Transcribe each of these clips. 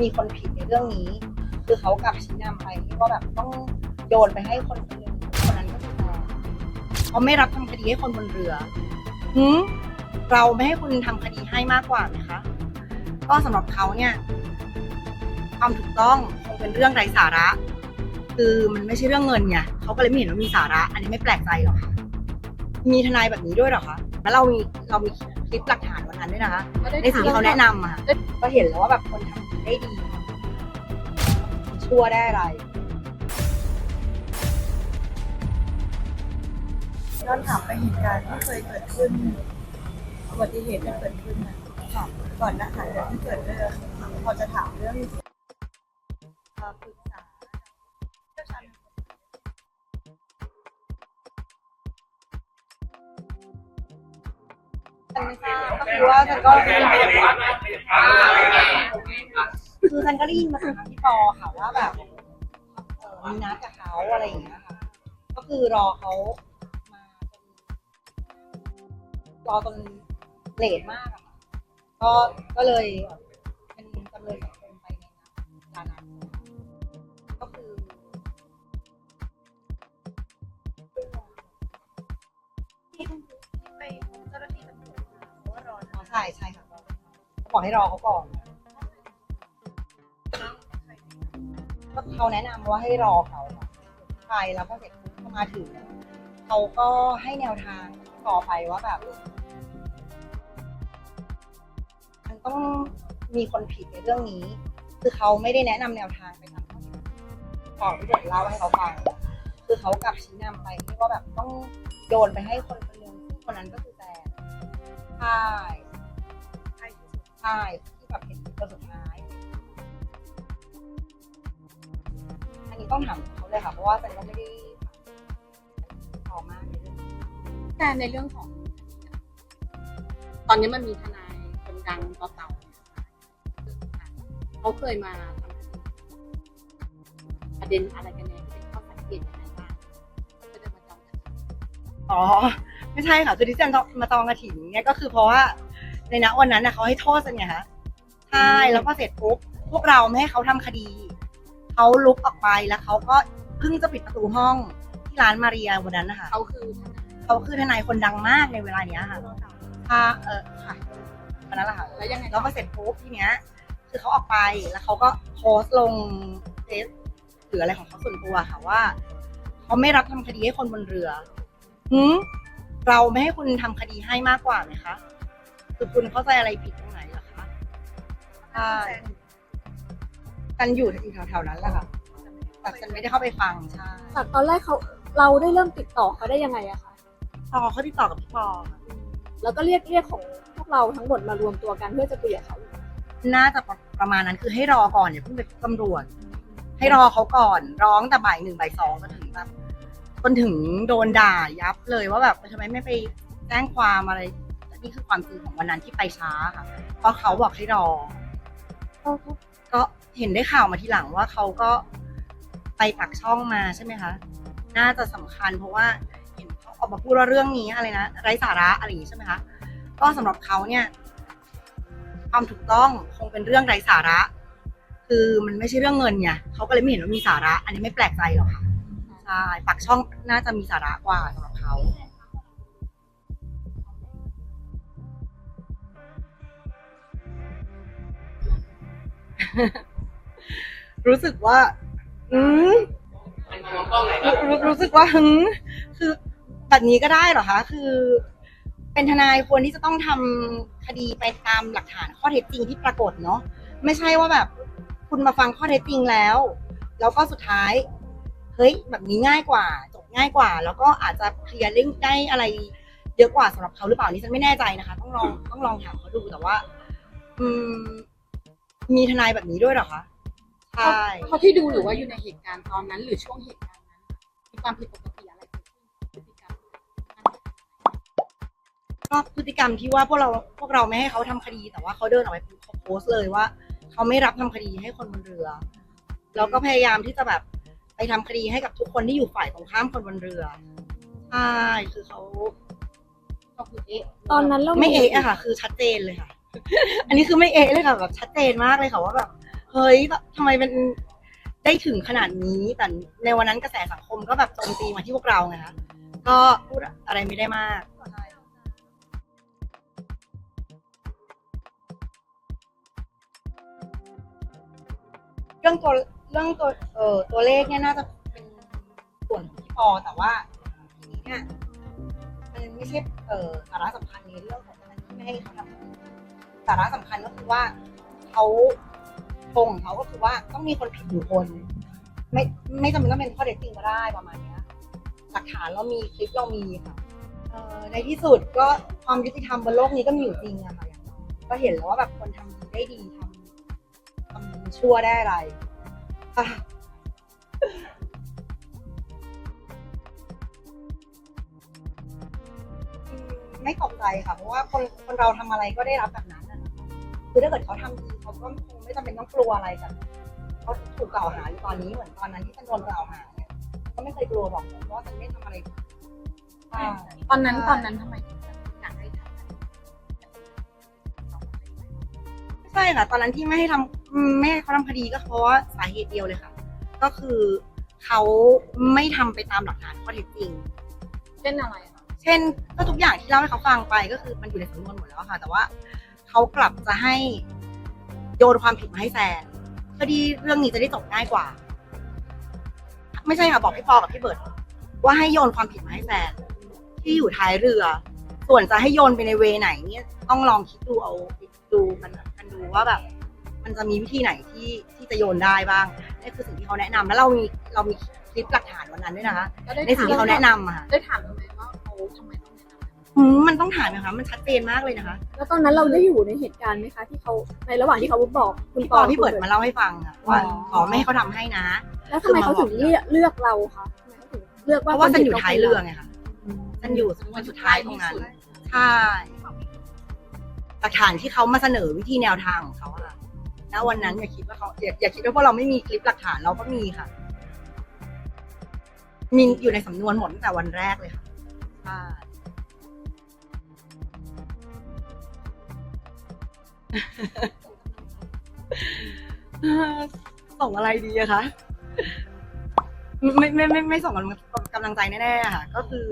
มีคนผิดในเรื่องนี้ คือเขากลับชี้นำไปที่ว่าแบบต้องโยนไปให้คนคนหนึงคนนั้นก็คือแฟนเขาไม่รับทำคดีให้คนบนเรือหืมเราไม่ให้คุณทำคดีให้มากกว่าไหมคะ ก็สำหรับเขาเนี่ย ความถูกต้องคงเป็นเรื่องไร้สาระ คือมันไม่ใช่เรื่องเงินไงเขาก็เลยไม่เห็นว่ามีสาระ อันนี้ไม่แปลกใจหรอกค่ะ มีทนายแบบนี้ด้วยเหรอคะแล้วเรามีเรามีคลิปหลักฐานวันนั้นด้วยนะคะ ในสิ่งที่เขาแนะนำอะค่ะก็เห็นแล้วว่าแบบคนทำ ได้ดี ชั่วได้อะไรย้อนถามไปเหตุการณ์ที่เคยเกิดขึ้นอุบัติเหตุที่เกิดขึ้นนะค่ะก่อนน้าหลังจากที่เกิดเรื่องพอจะถามเรื่องปรึกษาเชี่ยวชาญก็คือว่าก็ คือฉันก็ได้ยินมาจากพี่ปอค่ะว่าแบบเอ่อมีนัดกับเขาอะไรอย่างเงี้ยค่ะ ก็คือรอเขามาจนรอจนเลทมากอะค่ะก็ก็เลยเป็นจำเลยสังคมไปในงานนั้นก็คือที่ไปพบเจ้าหน้าที่ตำรวจมาเพราะว่ารออ๋อใช่ใช่ค่ะเขาบอกให้รอเขาก่อน ก็เขาแนะนำว่าให้รอเขาค่ะไปแล้วก็เสร็จปุ๊บเขามาถึงเขาก็ให้แนวทางต่อไปว่าแบบ มันต้องมีคนผิดในเรื่องนี้ คือเขาไม่ได้แนะนำแนวทางไปตามข้อเท็จจริงต่อที่บทเล่าให้เขาฟัง คือเขากลับชี้นำไปที่ว่าแบบต้องโยนไปให้คนคนหนึงซึ่งคนนั้นก็คือแฟนใช่ ใช่ที่สุดใช่ที่แบบเห็นคนสุด ต้องถามเขาเลยค่ะ เพราะว่าฉันก็ไม่ได้ต่อมากในเรื่องนี้แต่ในเรื่องของ ตอนนี้มันมีทนายคนดังต่อเต่าเขาเคยมาทำประเด็นอะไรกันแน่ที่เป็นข้อสังเกตยังไงบ้างก็จะมาจองกันอ๋อ ไม่ใช่ค่ะคือที่ฉันมาตองกระถิ่นเนี่ยก็คือเพราะว่าในณวันนั้นนะเขาให้โทษฉันไงคะใช่แล้วพอเสร็จปุ๊บพวกเราไม่ให้เขาทำคดี เขาลุกออกไปแล้วเขาก็เพิ่งจะปิดประตูห้องที่ร้านมาเรียวันนั้นนะคะเขาคือเขาคือทนายคนดังมากในเวลาเนี้ยค่ะค่ะเออค่ะวันนั้นแหละค่ะแล้วยังไงแล้วพอเสร็จปุ๊บทีเนี้ย คือเขาออกไปแล้วเขาก็โพสต์ลงเฟซหรืออะไรของเขาส่วนตัวค่ะว่าเขาไม่รับทำคดีให้คนบนเรือหืมเราไม่ให้คุณทำคดีให้มากกว่าไหมคะคือคุณเข้าใจอะไรผิดตรงไหนเหรอคะใช่ กันอยู่แถวๆนั้นแหละค่ะแต่ฉันไม่ได้เข้าไปฟังใช่จากตอนแรกเขาเราได้เริ่มติดต่อเขาได้ยังไงอะคะพอเขาติดต่อกับพี่ปอค่ะแล้วก็เรียกเรียกของพวกเราทั้งหมดมารวมตัวกันเพื่อจะคุยกับเขาน่าจะประมาณนั้นคือให้รอก่อนอย่าเพิ่งไปพบตำรวจ ให้รอเขาก่อนร้องแต่บ่ายหนึ่งบ่ายสองจนถึงแบบจนถึงโดนด่ายับเลยว่าแบบทำไมไม่ไปแจ้งความอะไรแต่นี่คือความจริงของวันนั้นที่ไปช้าค่ะเพราะเขาบอกให้รอ ก็เห็นได้ข่าวมาทีหลังว่าเขาก็ไปปักช่องมาใช่ไหมคะ น่าจะสำคัญเพราะว่าเห็นเขาออกมาพูดว่าเรื่องนี้อะไรนะไร้สาระอะไรอย่างนี้ใช่ไหมคะ ก็สำหรับเขาเนี่ย ความถูกต้องคงเป็นเรื่องไร้สาระ คือมันไม่ใช่เรื่องเงินไงเขาก็เลยไม่เห็นว่ามีสาระ อันนี้ไม่แปลกใจหรอกค่ะใช่ปักช่องน่าจะมีสาระกว่าสำหรับเขา รู้สึกว่า อืมรู้รู้รู้สึกว่าหึงคือแบบนี้ก็ได้เหรอคะ คือ เป็นทนายควรที่จะต้องทำคดีไปตามหลักฐานข้อเท็จจริงที่ปรากฏเนาะไม่ใช่ว่าแบบ คุณมาฟังข้อเท็จจริงแล้ว แล้วก็สุดท้าย เฮ้ย แบบนี้ง่ายกว่า จบง่ายกว่า แล้วก็อาจจะเคลียร์เรื่องได้อะไร เยอะกว่าสำหรับเขาหรือเปล่านี่ฉันไม่แน่ใจนะคะ ต้องลองต้องลองถามเขาดูแต่ว่า อืม มีทนายแบบนี้ด้วยเหรอคะ ใช่เขาที่ดูหรือว่าอยู่ในเหตุการณ์ตอนนั้น หรือช่วงเหตุการณ์นั้น มีความผิดปกติอะไรเกิดขึ้นพฤติกรรมก็พฤติกรรมที่ว่าพวกเราพวกเราไม่ให้เขาทำคดี แต่ว่าเขาเดินออกไปเขาโพสต์เลยว่า เขาไม่รับทำคดีให้คนบนเรือ แล้วก็พยายามที่จะแบบไปทำคดีให้กับทุกคนที่อยู่ฝ่ายตรงข้ามคนบนเรือ ใช่ คือเขาก็คือเอ๊ะตอนนั้นเราไม่เอะอะค่ะ คือชัดเจนเลยค่ะ อันนี้คือไม่เอะเลยค่ะแบบชัดเจนมากเลยค่ะว่าแบบเฮ้ยแบบทำไมเป็นได้ถึงขนาดนี้แต่ในวันนั้นกระแสสังคมก็แบบโจมตีมาที่พวกเราไงคะก็พูดอะไรไม่ได้มากเรื่องตัวเรื่องตัวเอ่อตัวเลขเนี่ยน่าจะเป็นส่วนของพี่ปอแต่ว่าทีนี้เนี่ยมันไม่ใช่เอ่อสาระสำคัญในเรื่องของการที่ไม่ให้เขาทำ สาระสำคัญก็คือว่าเขาโครงของเขาก็คือว่าต้องมีคนผิดอยู่คน ไม่ไม่จำเป็นต้องเป็นข้อเท็จจริงก็ได้ประมาณเนี้ยหลักฐานเรามีคลิปเรามีค่ะเอ่อในที่สุดก็ความยุติธรรมบนโลกนี้ก็มีอยู่จริงอะค่ะอย่างน้อยก็เห็นแล้วว่าแบบคนทำดีได้ดีทำทำชั่วได้อะไรอะอืมไม่ตกใจค่ะ เพราะว่าคนคนเราทำอะไรก็ได้รับแบบนั้น คือถ้าเกิดเขาทำดีเขาก็คงไม่จำเป็นต้องกลัวอะไรกันเขาถูกกล่าวหาอยู่ตอนนี้เหมือนตอนนั้นที่ฉันโดนกล่าวหาเนี่ยก็ไม่เคยกลัวบอกผมว่าฉันไม่ทำอะไรผิดใช่ตอนนั้นตอนนั้นทำไมถึงแบบอยากให้ทำไม่ใช่ค่ะ ตอนนั้นที่ไม่ให้ทำอืมไม่ให้เขาทำคดีก็เพราะว่าสาเหตุเดียวเลยค่ะ ก็คือเขาไม่ทำไปตามหลักฐานข้อเท็จจริง เช่นอะไรคะเช่นก็ทุกอย่างที่เล่าให้เขาฟังไปก็คือมันอยู่ในสำนวนหมดแล้วอะค่ะ แต่ว่า เขากลับจะให้โยนความผิดมาให้แซนคดีเรื่องนี้จะได้จบง่ายกว่า ไม่ใช่ค่ะบอกพี่ปอกับพี่เบิร์ดว่าให้โยนความผิดมาให้แซนที่อยู่ท้ายเรือ ส่วนจะให้โยนไปในเวไหนเนี่ยต้องลองคิดดูเอาดูกันกันดูว่าแบบ มันจะมีวิธีไหนที่ที่จะโยนได้บ้างนี่คือสิ่งที่เขาแนะนำแล้วเรามีเรามีคลิปหลักฐานวันนั้นด้วยนะคะแล้วได้ในสิ่งที่เขาแนะนำอะค่ะได้ถามทำไมว่าเขาทำไมต้ องแนะนำอืมมันต้องถามนะคะ มันชัดเจนมากเลยนะคะแล้วตอนนั้นเราได้อยู่ในเหตุการณ์ไหมคะที่เขาในระหว่างที่เขาบอกคุณพี่ปปออพี่เบิร์ดมาเล่าให้ฟังอะว่าอ๋อขอไม่ให้เขาทำให้นะ แล้วทำไมเขาถึงเลือกเลือกเราคะทำไมเขาถึงเลือกเพว่าราะว่าคฉันผิดอยู่ต้งท้ายป็นเรือไงค่ะฉันอยู่คนสุดท้ายตรงนั้นใช่หลักฐานที่เขามาเสนอวิธีแนวทางของเขาอะณวันนั้นอย่าคิดว่าเขาอย่าอย่าคิดว่าพวกเราไม่มีคลิปหลักฐานเราก็มีค่ะ มีอยู่ในสำนวนหมดตั้งแต่วันแรกเลยค่ะใช่ ส่งอะไรดีอะคะไม่ไม่ไม่ไม่ส่งกำลังกำลังใจแน่ๆค่ะ ก็คือ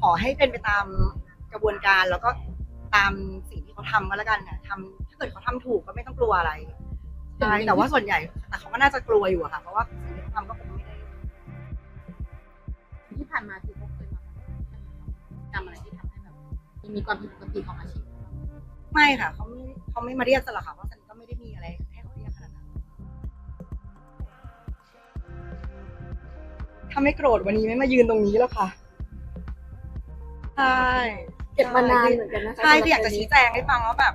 ขอให้เป็นไปตามกระบวนการแล้วก็ตามสิ่งที่เขาทำก็แล้วกันค่ะทำถ้าเกิดเขาทำถูกก็ไม่ต้องกลัวอะไรใช่แต่ว่าส่วนใหญ่ แต่เขาก็น่าจะกลัวอยู่อะค่ะ เพราะว่าสิ่งที่เขาทำก็คงไม่ได้ที่ผ่านมาคือเขาเคยมาทำอะไรที่ทำให้แบบมีความผิดปกติของอาชีพ ไม่ค่ะเขาไม่เขาไม่มาเรียกฉันหรอกค่ะเพราะฉันก็ไม่ได้มีอะไรให้เขาเรียกขนาดนั้นถ้าไม่โกรธวันนี้ไม่มายืนตรงนี้แล้วค่ะใช่เก็บมานานเหมือนกันนะคะใช่คืออยากจะชี้แจงให้ฟังว่าแบบ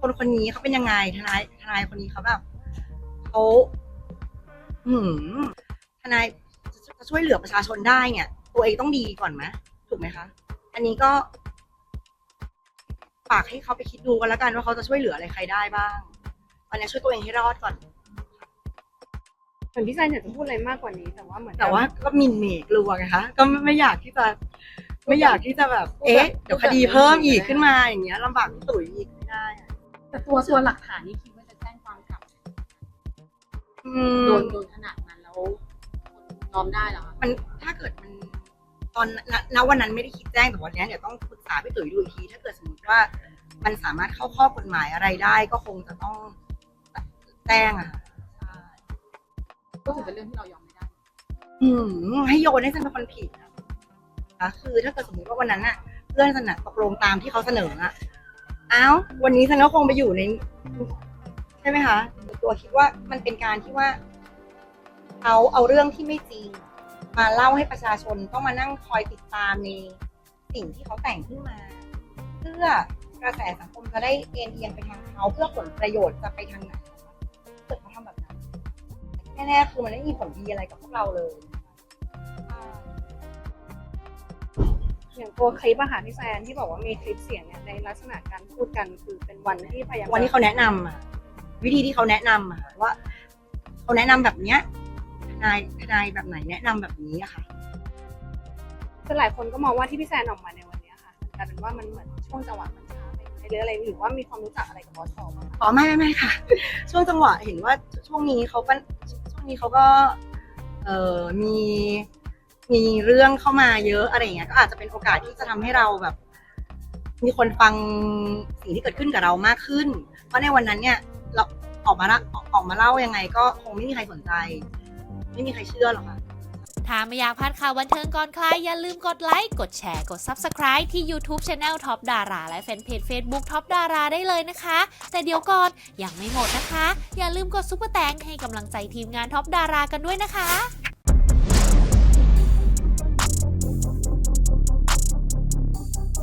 คนคนนี้เขาเป็นยังไงทนายทนายคนนี้เขาแบบเขาหืมทนายจะจะช่วยเหลือประชาชนได้เนี่ย ตัวเองต้องดีก่อนไหมถูกไหมคะ อันนี้ก็ฝากให้เขาไปคิดดูกันแล้วกันว่าเขาจะช่วยเหลืออะไรใครได้บ้าง ตอนนี้ช่วยตัวเองให้รอดก่อน เหมือนพี่แซนอยากจะพูดอะไรมากกว่านี้ แต่ว่าเหมือนแต่ว่าก็หมินเมกลัวไงคะ ก็ไม่ไม่อยากที่จะ ไม่อยากที่จะแบบ เอ๊ะ เดี๋ยวคดีเพิ่มอีกขึ้นมาอย่างเงี้ยลำบากพี่ตุ๋ยอีกไม่ได้อะแต่ตัวตัวหลักฐานนี่คิดว่าจะแจ้งความกลับอืโดมนโดนขนาดนั้นแล้วยอมได้เหรอคะ มันถ้าเกิดมัน ตอนณณวันนั้นไม่ได้คิดแจ้งแต่วันนี้เดี๋ยวต้องปรึกษาพี่ตุ๋ยดูอีกทีถ้าเกิดสมมติว่ามันสามารถเข้าข้อกฎหมายอะไรได้ก็คงจะต้องแจ้งอะค่ะใช่ก็ถือเป็นเรื่องที่เรายอมไม่ได้ อืมให้โยนให้ฉันเป็นคนผิดอะนะคะคือถ้าเกิดสมมติว่าวันนั้นน่ะเพื่อนฉันน่ะตกลงตามที่เขาเสนออะอ้าววันนี้ฉันก็คงไปอยู่ใน ใช่ไหมคะตัวคิดว่ามันเป็นการที่ว่าเขาเอาเรื่องที่ไม่จริง มาเล่าให้ประชาชนต้องมานั่งคอยติดตามในสิ่งที่เขาแต่งขึ้นมา เพื่อกระแสสังคมจะได้เอ็นเอียงไปทางเขาเพื่อผลประโยชน์จะไปทางไหนเกิดเขาทำแบบนั้นแน่ๆคือมันไม่มีผลดีอะไรกับพวกเราเลยอย่างตัวคลิปอะค่ะพี่แซนที่บอกว่ามีคลิปเสียงเนี่ยในลักษณะการพูดกันคือเป็นวันที่พยายามวันที่เขาแนะนำอะวิธีที่เขาแนะนำอะว่าเขาแนะนำแบบเนี้ยท นายทนายแบบไหนแนะนำแบบนี้อะค่ะ คือหลายคนก็มองว่าที่พี่แซนออกมาในวันเนี้ยค่ะมันกลายเป็นว่ามันเหมือนช่วงจังหวะมันช้าไปไหมหรืออะไรหรือว่ามีความรู้จักอะไรกับบอสชอบ้างคะอ๋อไม่ไม่ไม่ค่ะ ช่วงจังหวะเห็นว่าช่วงนี้เขาปันช่วงนี้เขาก็เออมีมีเรื่องเข้ามาเยอะอะไรอย่างเงี้ยก็อาจจะเป็นโอกาสที่จะทำให้เราแบบ มีคนฟังสิ่งที่เกิดขึ้นกับเรามากขึ้น เพราะในวันนั้นเนี่ย เราออกมาละออกมาเล่ายังไงก็คงไม่มีใครสนใจ ไม่มีใครเชื่อหรอกค่ะ ถ้าไม่อยากพลาดข่าวบันเทิงก่อนใครอย่าลืมกดไลค์ กดแชร์ กด Subscribe ที่ YouTube Channel Top ดาราและแฟนเพจ Facebook Top ดาราได้เลยนะคะ แต่เดี๋ยวก่อนยังไม่หมดนะคะ อย่าลืมกดซุปเปอร์แตงให้กำลังใจทีมงาน Top ดารากันด้วยนะคะ